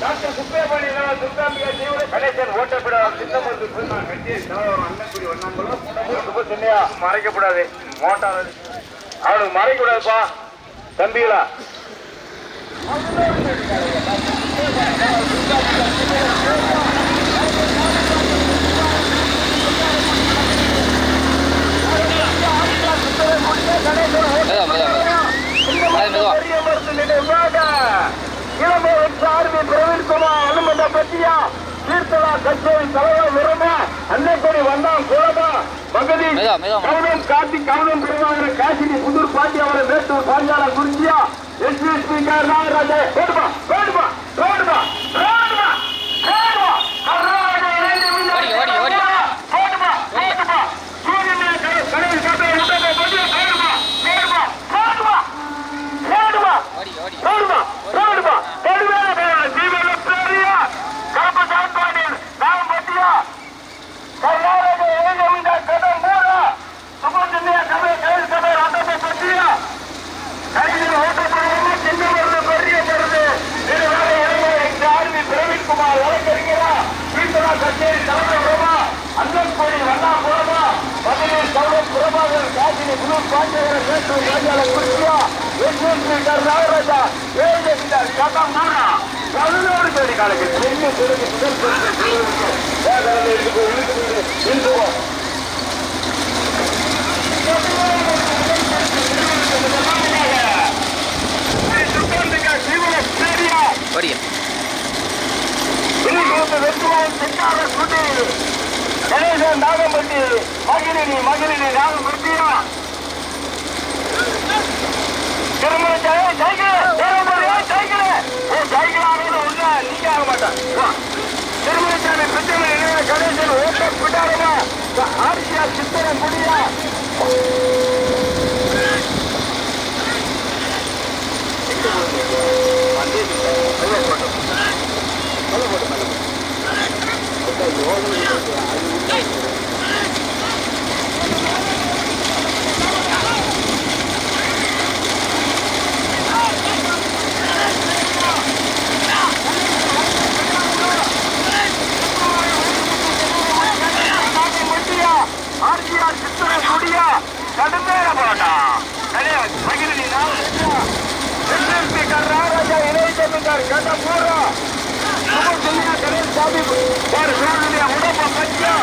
Doctor சுப்பேபணி Durgambika ஜீவன கணேசன் ஓட்டப்பட சின்னமருந்து கட்டி அண்ணக்குடி ஒன்னாம்பலம் சொன்னியா மறைக்கப்படாது. Motor அவனுக்கு மறைக்கூடாதுப்பா தம்பிகளா மெதுவா மெதுவா மெதுவா அது மெதுவா இளம்பரம் சார்பி பிரவீன்குமார் அனுமத பத்தியா கீர்த்தனா கச்சேரி தலைவர் விரும்ப அன்னைக்கொடி வந்தான் கோலமா மகதி. கவுனம் கார்த்தி கவுனம் பெருமாகிற காசினி புதூர் பாண்டி அவரை மேட்டூர் பாஞ்சால குறிச்சியா எஸ்பிஎஸ்பி நாகராஜா வேடுமா வேடுமா வேடுமா வேடுமா வேடுமா கர்நாடக இளைஞர் ஓடி, ஓடி, ஓடி. வேடுமா வேடுமா சூரியனே கடவுள் காப்பை உண்டதை பற்றி வேடுமா வேடுமா வேடுமா வேடுமா ஓடி ஓடி ஓடுமா ஓடுமா ஓடுவேல வேலை ஜீவன பேரியா கருப்பு சாப்பாடில் நாம் பத்தியா கர்நாடக இளைஞர் கடம் மூடா சுபஜன்யா கதை கைது கதை ரத்தத்தை பத்தியா கையில் ஓட்டப்படுவது சின்ன வருது பெரிய வருது இது வேலை இளைஞர் ஆர்மி பிரவீன் குமார் வழக்கறிஞரா கீர்த்தனா கச்சேரி தலைமை பிரபா அண்ணன் கோடி வண்ணா போறமா பதினேழு சௌரம் பிரபாகர் காசினி குழு பாண்டியவர் மேட்டூர் ராஜால குறிச்சியா எஸ்எஸ்பீட்டர் நாகராஜா ஏஜென்டர் கட்டம் மூணா பதினோரு கோடி காலக்கு பெரிய பிறகு முதல் பிறகு ஓடிய நாகம்பட்டி மகிழினி மகிழினி நாகம்பட்டியா திரும்ப சைக்கிள் சைக்கிள் சைக்கிள் ஆனது ஒண்ணு நீங்க ஆக மாட்டான். திருமணச்சாமி பிச்சை கணேசன் ஓட்ட பிட்டாரமா ஆர்சியா சித்திரம் முடியா. முடியா ஆர்சிஆர் சித்திர கொடிய கடுமையான போராட்டம் மகிழினி நான் ராஜா இளைஞர் கட்ட பூரா சுமன் ஒரு சூழ்நிலைய உடம்ப பச்சா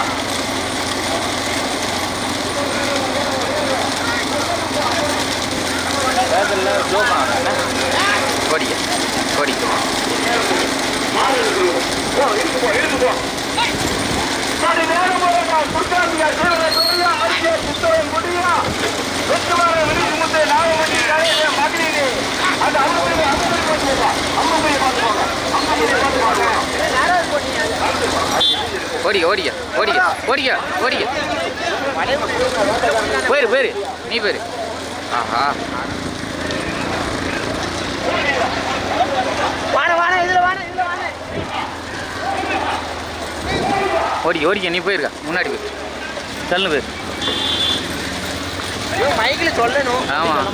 பேதலில் ஜோக் இருக்கு போ இருக்கு போ. ஓடிய ஓடிய ஓடிய ஓடிய ஓடிய போயிரு போயிரு நீ போயிரு ஆஹா. ஓடி ஓடிக்க நீ போயிருக்கா. முன்னாடி போய். தள்ளு போயிரு மைக்கில் சொல்லணும். ஆமாம்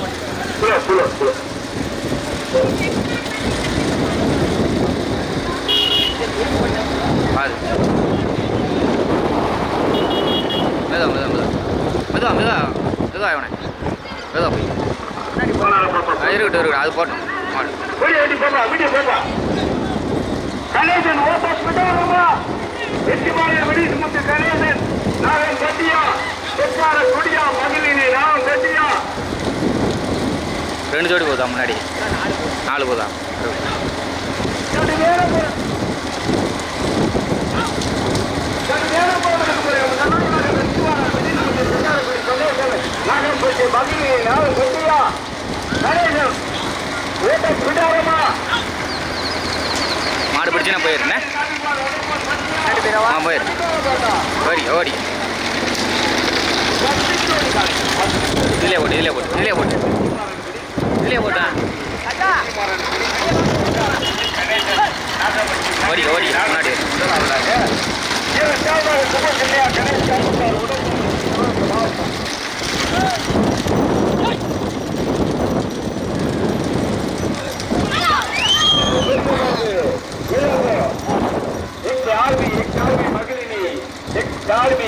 பாரு. மெதுவா மெதுவா மெதுவா. மெதுவா மெதுவா. மெதுவா இவனை. மெதுவா போய். ஆ, இருக்கட்டும் இருக்கட்டும். அது போட்டோம். மாடு வெற்றிமாறன் வெடி சுமத்து கணேசன் நாகன் கட்டியா செக்கார குடியா மகளினி நாகன் கட்டியா. ரெண்டு ஜோடி போதா முன்னாடி? நாலு போதா? சற்று நேரம் போ- சற்று நேரம் போவதற்கு முன்னாடி நல்லூர் வெற்றிமாறன் வெடி சுமத்து செக்கார குடி கணேசன் நாகன் கட்டி மகளினி நாகன் கட்டியா கணேசன் ஓபஸ் விடாரமா மாடு பிடிச்சுன்னா போயிருந்தேன் ஆ போயிரு. ஓடி ஓடி. இதுலேயே போட்டு இதுலேயே போட்டு இதுலேயே போட்டு. இதுலேயே போட்டேன் ஓடி ஓடி முன்னாடி. ஏன் தேவை சுப கல்யாண கணேசன்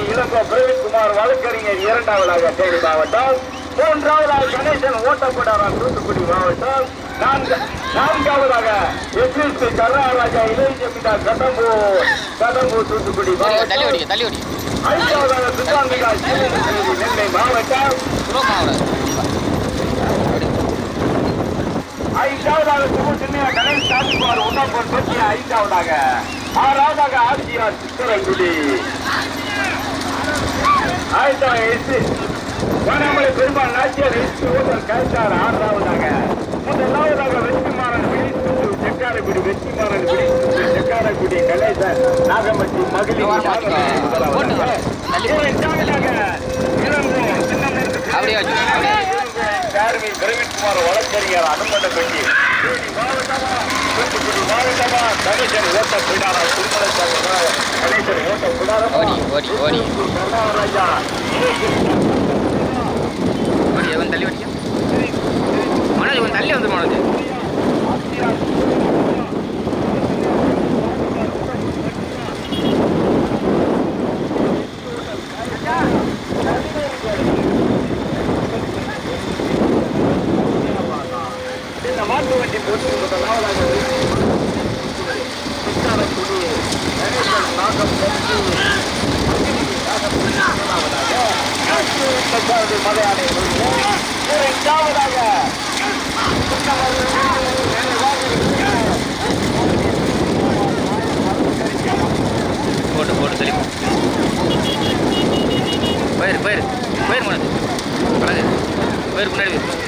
உடம்பு பிரவீன்குமார் வழக்கறிஞர் இரண்டாவதாக தேனி மாவட்டம். மூன்றாவதாக கணேசன் ஓட்டப்படாராம் தூத்துக்குடி மாவட்டம். நான்கு நான்காவதாக எஸ்எஸ்பி இளைய ஜமீன்தார் கடம்பூர் கடம்பூர் தூத்துக்குடி மாவட்டம். ஐந்தாவதாக சிவகங்கை நெல்லை மாவட்டம். ஐந்தாவதாக சுமு சின்ன கணேஷ் சாமிக்குமார் உண்ணாப்பூர் பற்றி ஐந்தாவதாக. ஆறாவதாக ஆர்ஜிஆர் சித்தரங்குடி ஆயிரத்தி எட்டு வனமலை பெருமாள் நாச்சியார் எட்டு ஓட்டல் கழித்தார் ஆறாவதாக. முதலாவதாக வெற்றிமாறன் விழித்து செக்காரக்குடி வெற்றிமாறன் விழித்து செக்காரக்குடி கணேசன் நாகமட்டி மகளிர் முதலாவதாக இரண்டாவதாக அப்படியே. வச்சு, அப்படியே. பிரவீன்குமார் வழக்கறிஞர் அனுமதி பெட்டி. மாவட்டமா தூத்துக்குடி மாவட்டமா கணேசன் ஓட்ட பிடாரா திருமலை கணேசன் ஓட்ட பிடாரமா ஓடி ஓடி ஓடி. ஓடி அவன் தள்ளி ஓடிக்க மனோஜ் தள்ளி வந்து மனோஜ் இந்த மாட்டு வண்டி போட்டு முதலாவதாக சித்தாரக்குடி கணேசன் நாகம் மலையாளி இரண்டாவதாக போட்டு போட்டு தள்ளி போ. போயிரு போயிரு போயிரு மனோஜ் பழகு போயிரு முன்னாடி போயிரு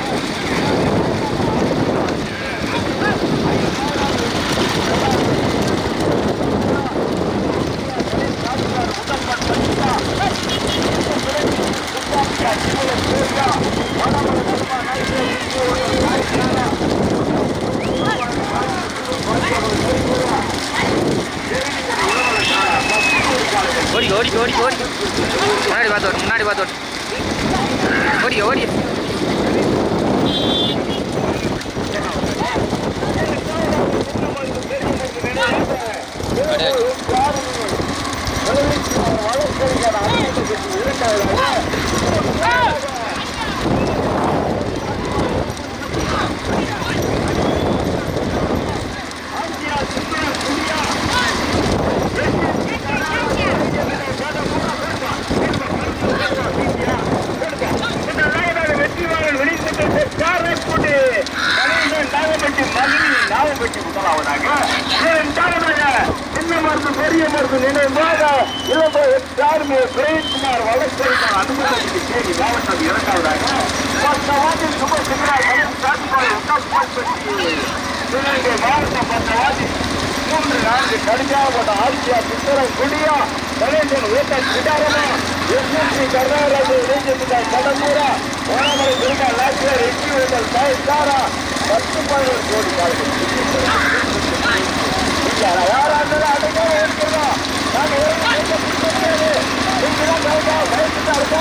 ஓடி ஓடி ஓடி ஓடி முன்னாடி பார்த்து ஓட்டு முன்னாடி பார்த்து ஓட்டு ஓடி ஓடி வெற்றிவாளன் வெளியிட்டு காரைக்குடி கணேசன் நாகப்பட்டி மகிழி நாகப்பட்டி முதலாவதாக இரண்டாவதாக சின்ன மருந்து பெரிய மருந்து நினைவாக இளம்போ சார்மி பிரேம்குமார் வழக்கறிஞர் அனுமதி தேனி மாவட்டம் இரண்டாவதாக பத்தவாதி சுபசிங்கரா கணேஷ் சாட்சிபால் உத்தரப்பட்டி சிவகங்கை மாவட்டம் பத்தவாதி மூன்று நான்கு கடுமையாக ஆட்சியா சித்திரம் குடியா கணேசன் ஊட்ட கிடாரமா எஸ்எஸ்சி கர்நாடக இளைஞர் கடம்பூரா ஓனமலை துர்கா லாட்சியர் எட்டி ஊட்டல் சாரா பத்து பதினோரு கோடி யாராவது அடைக்காக இருக்கிறோம் நாங்கள் முதல் பரிசு பெறுவது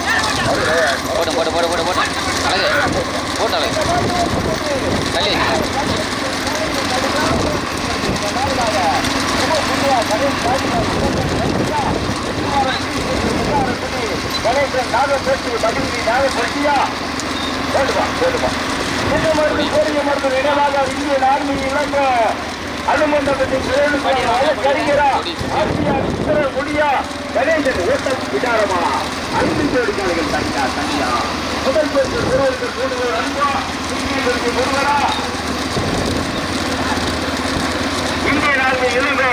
போட்டு போட்டு போட்டு போட்டு போட்டு அழகு. போட்டு அழகு. தள்ளி கணேசன் நாகப்பட்டி மகிழ்ச்சி நாகப்பட்டியா போடுவா போடுவா இந்த மருந்து பெரிய மருந்து நினைவாக இந்திய ஆர்மி இளங்க அனுமந்தபதி கரிகரா சித்திர முடியா கணேசன் ஓட்டம் விடாரமா ஜோடிக்காரர்கள் தனியா தனியா முதல் பரிசு பெறுவதற்கு கூடுதல் அன்பா இந்தியர்களுக்கு முருகனா இந்திய ஆர்மி இளங்க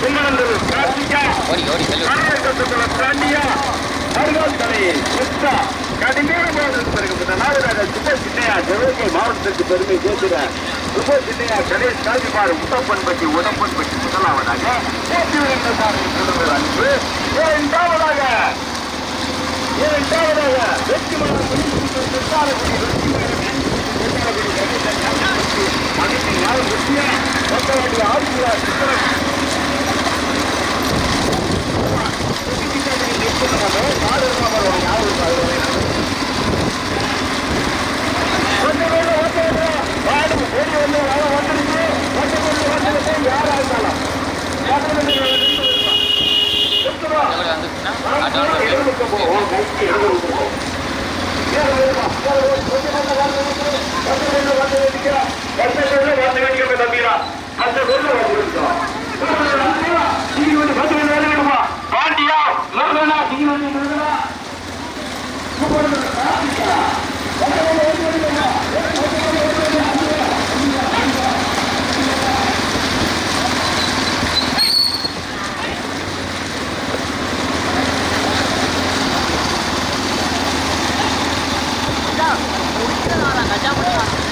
சின்னந்தூர் கார்த்திகா கர்நாடகத்துக்குள்ள அருகால் தலையில் கடுமையான போனதுக்கு பிறகு முதலாவதாக சுப சின்னையா சிவகங்கை மாவட்டத்திற்கு பெருமை சேர்க்கிற சுப சின்னையா கணேஷ் காஞ்சிமாறு உடம்பன்பட்டி உடம்பன்பட்டி முதலாவதாக போட்டி விழுந்த அன்பு இரண்டாவதாக இரண்டாவதாக வெற்றி மகன் ஆட்சியா சித்திரன் எவ்வளோ அட்வான்ஸ் பாண்டியா முருகனா தீவண்டி முருகனா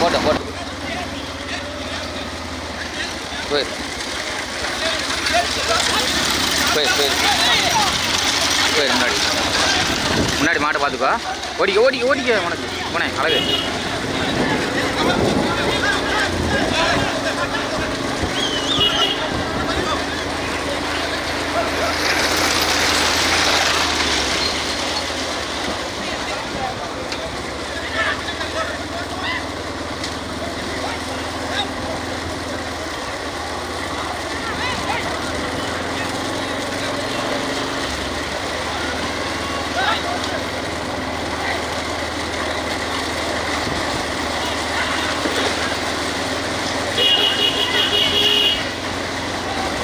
போட்டு போட்டு. போய் போய் போய் முன்னாடி. முன்னாடி மாட்டை பார்த்துக்கோ. ஓடிக்க ஓடிக்க ஓடிக்க உனக்கு. போனே அழகு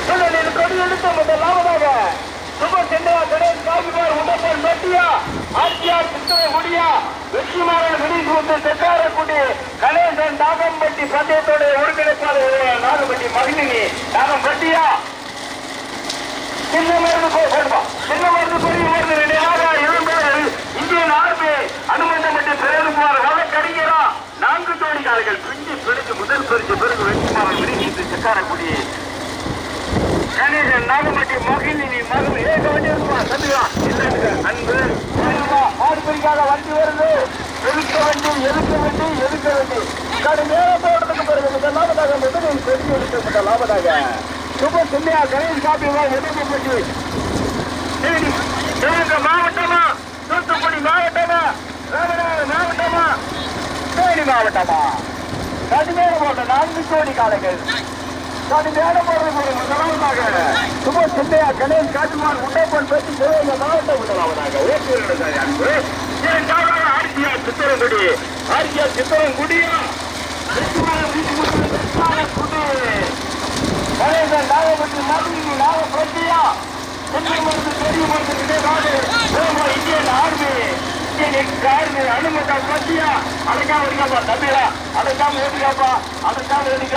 சுழலில் கொடியெடுத்த முதலாவதாக சுப சென்னையா கணேஷ் காசிமார் உண்டப்பன் ஆர்டிஆர் ஆட்சியார் சித்திரை முடியா வெற்றிமாறன் விழிசூர்ந்து செக்காரக்குடி கணேசன் நாகம்பட்டி பந்தயத்தோட ஒருங்கிணைப்பாளர் நாகம்பட்டி மகிழினி. நாகம்பட்டியா? சின்ன மருந்து போடுவா சின்ன மருந்து பெரிய மருந்து நினைவாக இருந்தால் இந்தியன் ஆர்மி அனுமந்தப்பட்டு பிரேதுகுமார் வழக்கடிக்கிறா நான்கு தோணிக்காரர்கள் பிஞ்சு பிடித்து முதல் பரிசு பிறகு வெற்றிமாறன் விழிசூர்ந்து செக்காரக்குடி. கணேசன் நாகம்பட்டி மகிழினி மகள் ஏக வண்டி இருக்குமா சந்தியா இல்லைங்க அன்பு ஆர்பிரிக்காக வண்டி வருது எதுக்க வண்டி எதுக்க வண்டி எதுக்க வண்டி நேரம் போடுறதுக்கு பிறகு லாபதாக முதலில் பெரிய எடுக்கப்பட்ட லாபதாக சுப சின்னியா கணேஷ் காப்பிவா எதிர்ப்பு சிவகங்கை மாவட்டமா? தூத்துக்குடி மாவட்டமா? ராமநாதன் மாவட்டமா? தேனி மாவட்டமா? கடுமையான போட்ட நான்கு கோடி காலைகள் கடுமையான போடுறது ஒரு முதலாவதாக சுப சிந்தையா கணேஷ் காட்டுமான் முட்டைப்பன் பேசி சிவகங்கை மாவட்ட முதலாவதாக. ஓட்டுநர் அன்பு. இரண்டாவதாக ஆர்சிஆர் சித்திரங்குடி. ஆர்சிஆர் சித்திரங்குடியா கணேசன் நாகப்பட்டி மதுரை நாகப்பட்டியா சென்னைமருந்து பெரிய மருந்து நினைவாக இந்தியன் ஆர்மி. இந்தியன் அனுமதா பத்தியா? அதுக்காக இருக்காப்பா தம்பியா அதுக்காக ஓடிக்காப்பா அதுக்காக எடுக்க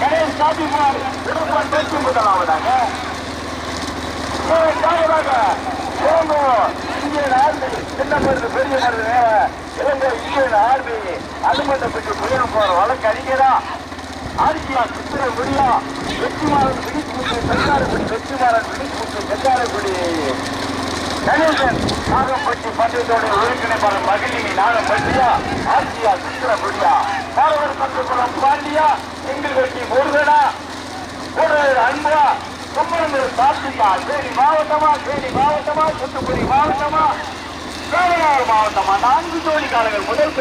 கணேஷ் சாதிமார் முதலாவதாக இரண்டாவதாக இந்தியன் ஆர்மி. சின்ன மருந்து பெரிய மருந்து இலங்கை இந்தியன் ஆர்மி. அனுமந்தப்பட்டு புயல் போற வழக்கு அடிக்கிறா ஆர்சியா சித்திர முடியா. வெற்றிமாறன் விழிப்புட்டு செங்காரக்குடி வெற்றிமாறன் விழிப்புட்டு செங்காரக்குடி கணேசன் நாகப்பட்டி பந்தயத்தோட ஒருங்கிணைப்பாளர் மகிழினி நாகப்பட்டியா. ஆசியா சித்திர முடியா. மாணவர் பக்கக்குளம் பாண்டியா. எங்கள் வெட்டி முருகனா. ஒரு அன்பா. கும்பலங்கள் சாத்தியா தேனி மாவட்டமா தேனி மாவட்டமா தூத்துக்குடி மாவட்டமா? ராமநாதபுரம் மாவட்டமா? நான்கு ஜோடி காலங்கள் முதல்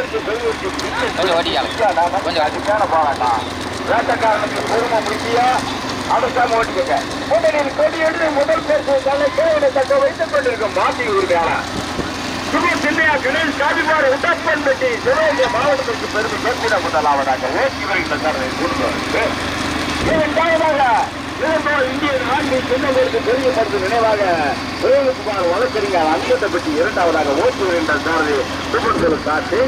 ஆளு கொஞ்சம் அதுக்கான போராட்டம். வேட்டக்காரனுக்கு பொறுமை முக்கியா அவசாம ஓட்டிக்கங்க. முதலில் கொடி எடுத்து முதல் பரிசு தலை கேவனை தக்க வைத்துக் கொண்டிருக்கும் மாட்டி உரிமையாளர் சுப சின்னையா கணேஷ் காஜிமார் உட்டப்பன் பெட்டி சிவகங்கை மாவட்டத்திற்கு பெருமை சேர்த்திட முதலாவதாக ஓட்டி வருகின்ற தரவை கூடுதலுக்கு இரண்டாவதாக இளந்தோர் இந்தியன் ஆண்டி சின்னங்களுக்கு பெரிய மருந்து நினைவாக பிரேமகுமார் வழக்கறிஞர் அங்கத்தை பற்றி இரண்டாவதாக ஓட்டி என்ற தரவை சுபன்களுக்கு காட்டு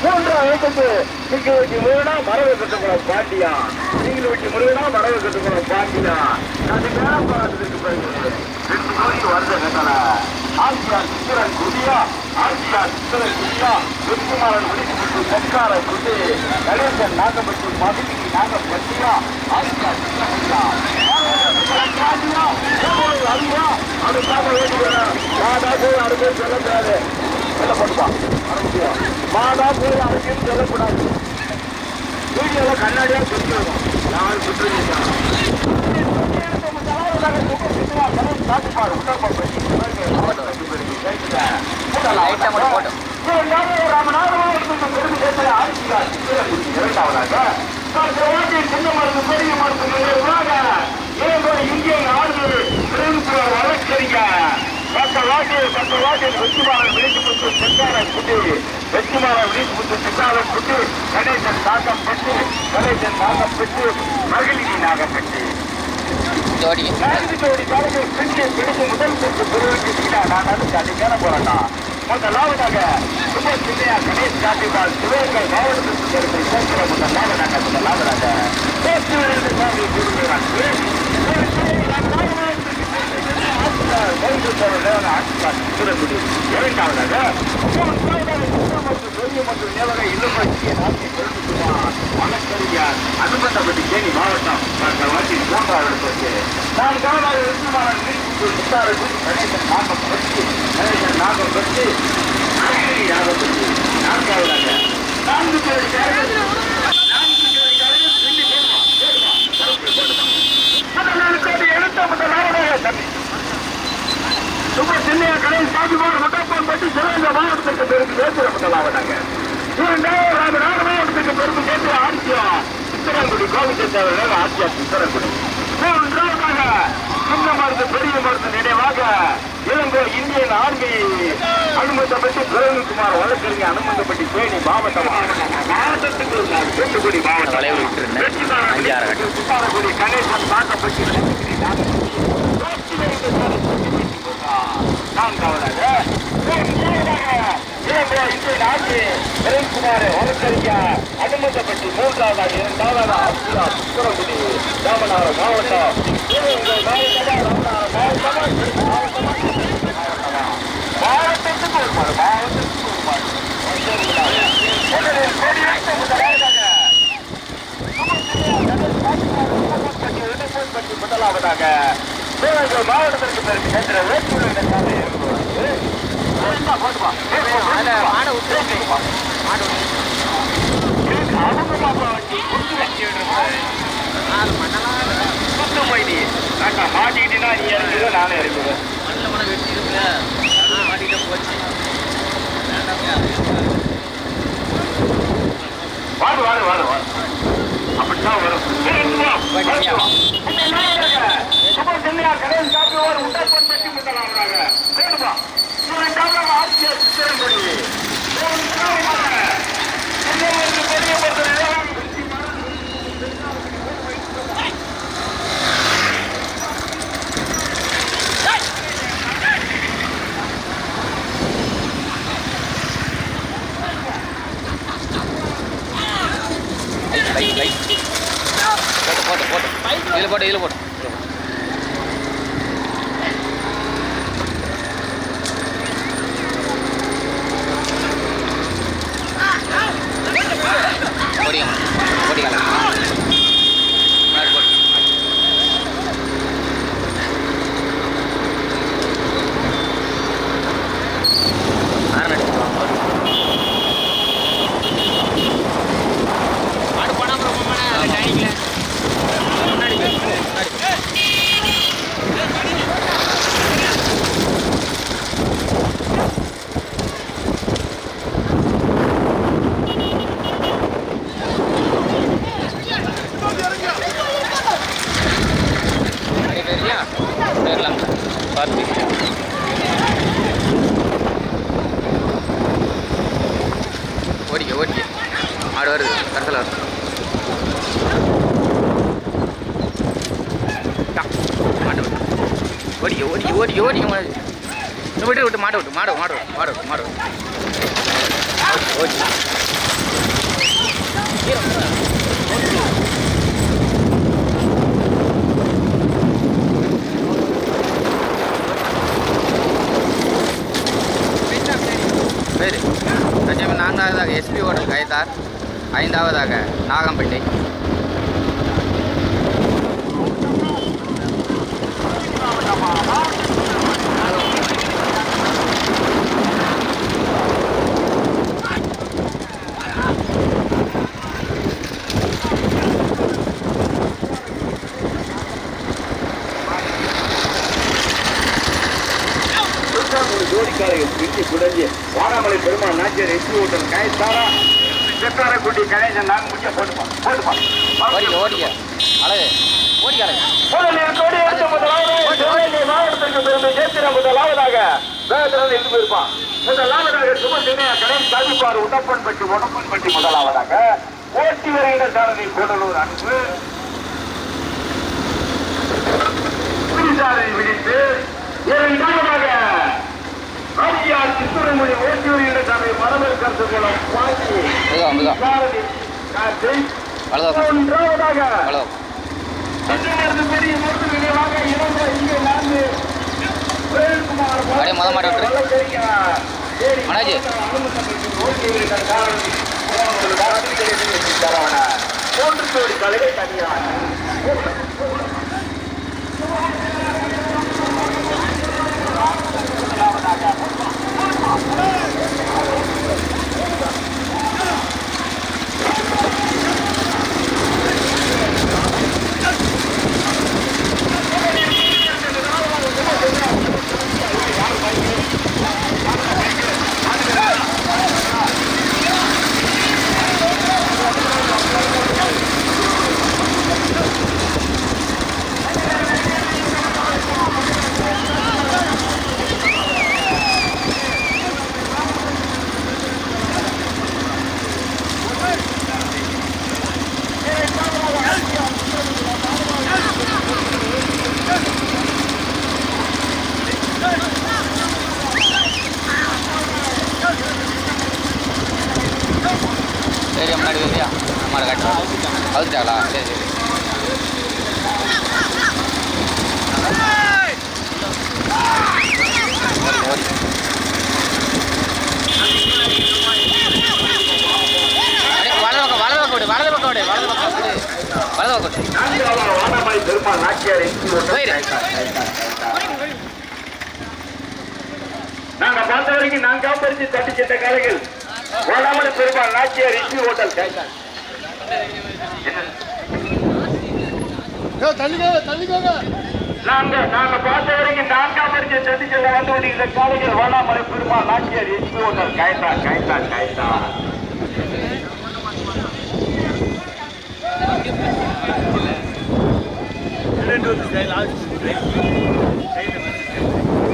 மூன்றாம் இடத்துக்கு சிங்க வெட்டி முருகனா மரபு கட்டுக்குளம் பாண்டியா. சிங்கிள் வெட்டி முருகனா மரபு கட்டுக்குளம் பாண்டியா. அது நேரம் பார்த்ததுக்கு பிறகு ரெண்டு கோடி வருத கட்டண ஆசியா சித்திரன் குதியா ஆசியா சித்திரன் குதியா வெற்றிமாறன் விழிப்புட்டு சர்க்கார குதி கணேசன் நாகப்பட்டு மதுரை நாகப்பட்டியா ஆசியா சித்திரன் மாதா போய் அவசியம் சொல்லக்கூடாது. வீடியோல கண்ணாடியா சுற்றணும் நான் சுற்றுறீங்க இந்திய நாடு வளர்ச்சிங்க பக்க வாட்டில் வாட்டில் வெற்றிமாறன் கொடுத்து சென்றாரன் குட்டி வெற்றிமாறன் கொடுத்து சென்றாரன் குட்டி கணேசன் தாக்கம் பெற்று கணேசன் தாக்கம் பெற்று மகிழினி நாகப்பட்டு ஜோடிங்க நான்கு ஜோடி காலங்கள் பிடிச்சு பிடிச்சு முதல் சுற்று பெருவிட்டீங்கன்னா நான் அதுக்கு அதிகார போறேன்டா முதலாவதாக சுப சின்னையா கணேஷ் காட்டிவால் சிவகங்கை மாவட்டத்திற்கு தெரிந்து சேர்க்கிற முதலாவதாக முதலாவதாக விரைந்து சாமி கூறுகிறான் இரண்டாவதாக அனுமந்தபதி தேனி மாவட்டம் வாட்டி மூன்றாவது இடத்திற்கு நான் கவனாக விருதுமாறன் கணேசன் நாகம் பற்றி கணேசன் நாகம் பற்றி நாகப்பட்டி நான்காவதாக நான்கு பேர் கேரளத்தில் நான்கு பேர் கேரளத்தில் சொல்லி சுப சின்னையா கணேஷ் சாதிமார் முட்டப்பன் பற்றி சிவகங்கை மாவட்டத்திற்கு சேர்த்து முதலாவதாக இரண்டாவது மாவட்டத்துக்கு பெருமை சேர்த்து ஆட்சியம் சித்தரங்குடி கோவிந்த தேவையாக ஆட்சியா சித்தரங்குடி. மூன்றாவதாக சின்ன மருந்து பெரிய மருந்து நினைவாக இளங்கோ இந்தியன் ஆர்மி அனுமந்தப்பட்டி பிரவீன்குமார் வழக்கறிஞர் அனுமந்தப்பட்டி தேனி மாவட்டம் மாவட்டத்துக்கு தூத்துக்குடி மாவட்டம். வளைவு விட்டுருந்தேன். அஞ்சாறு கட்டு. சித்தாரங்குடி கணேசன் பிரேம்குமார் வழக்கறிஞர் அனுமந்தப்பட்டி மூன்றாவதாக இரண்டாவதாக ஆசியா சுக்கரங்குடி ராமநாதபுரம் மாவட்டம் மாவட்டத்துக்கு ஒரு மாவட்டத்துக்கு ஒரு மாடு முதலாவதாக சிவகங்கை மாவட்டத்திற்கு பிறகு சென்ற வேட்புமனு மாடை விட்டு மாட்டிக்கிட்டீங்கன்னா நீ. இறங்குது நானே இறங்குவேன் மண்ணில் மணம் வெட்டி இருக்குல்ல. மாட்டிக்கிட்ட போச்சு. வாடு வாடு வாடு வாடு. அப்படித்தான் வரும். கடையில் உண்டப்பன் முதலாவதாக வேணுமா? ஆட்சியர் சித்திரங்குடி லைட் போட்டு போட்டு போட்டு இதில் போட்டு இதில் போட்டு ஓடிங்க ஓடிக்கலாம் முன்னாடி போட்டு ஆறு மாடு போனால் ரொம்ப மணி டைமில் முன்னாடி போய், முன்னாடி போய். முன்னாடி போயிருக்கியா? போயிடலாம் பார்த்து ஓடிக்க ஓடிக்க மாடு வருது கரத்தில் வருது டா, மாடு விட்டு ஓடிக்க அதிகமாக ஓடிக்க இன்னும் விட்டு விட்டு மாட விட்டு மாடு மாடு விட்டு, மாடு விட்டு, மாடு. விட்டு. ஓடி தஞ்சை நான்காவதாக எஸ்பி ஹோட்டல் கைதார். ஐந்தாவதாக நாகம்பட்டி. பெருமாள் நாச்சியார் எச்சி ஹோட்டல் காயத்தாரா செத்தாரக்குட்டி கணேசன் நாங்க முடிச்ச போட்டுப்பா போட்டுப்பா. ஓடிக்க ஓடிக்க அழகு. முதலில் கொடி எடுத்து முதலாவது சிவகங்கை மாவட்டத்திற்கு பிறந்து சேத்திர முதலாவதாக வேகத்திலிருந்து இருந்து போயிருப்பான். முதலாவதாக சுமந்திரியா கணேஷ் சாதிப்பார் உடப்பன் பட்டி உடப்பன் பட்டி முதலாவதாக ஓட்டி வருகின்ற சாரதி கூடலூர் அன்பு. புலிசாரதி விதித்து இரண்டாவதாக ஆதியார் சித்துரமொழி ஓட்டி வருகின்ற சாரதி மரபல் கருத்து மூலம் வலதா மூன்றாவதாக பெரிய மருத்துவ நினைவாக இறந்த இங்கே நான்கு மனோஜ். காரணி மூன்று கோடி தலைவை தனியாக சரி முன்னாடி வரியா அம்மாட காட்டு அவுத்துட்டாங்களா சரி சரி வலது பக்கம் விடு வலது பக்கம் விடு வலது பக்கம் போயிரு. நாங்க பார்த்த வரைக்கும் நான் காப்பரிச்சு தட்டி சென்ற கலைகள் வாடாமலை பெருமாள் நாச்சியார் இட்லி ஹோட்டல் கேட்டார் நாங்க நாங்க பார்த்த வரைக்கும் நான்காம் பரிசை செல்ல வந்து கொண்டிருக்கிற காலைகள் வாடாமலை பெருமாள் நாச்சியார் இட்லி ஹோட்டல். காய்த்தா காய்த்தா காய்த்தா போயிரு ஓடியா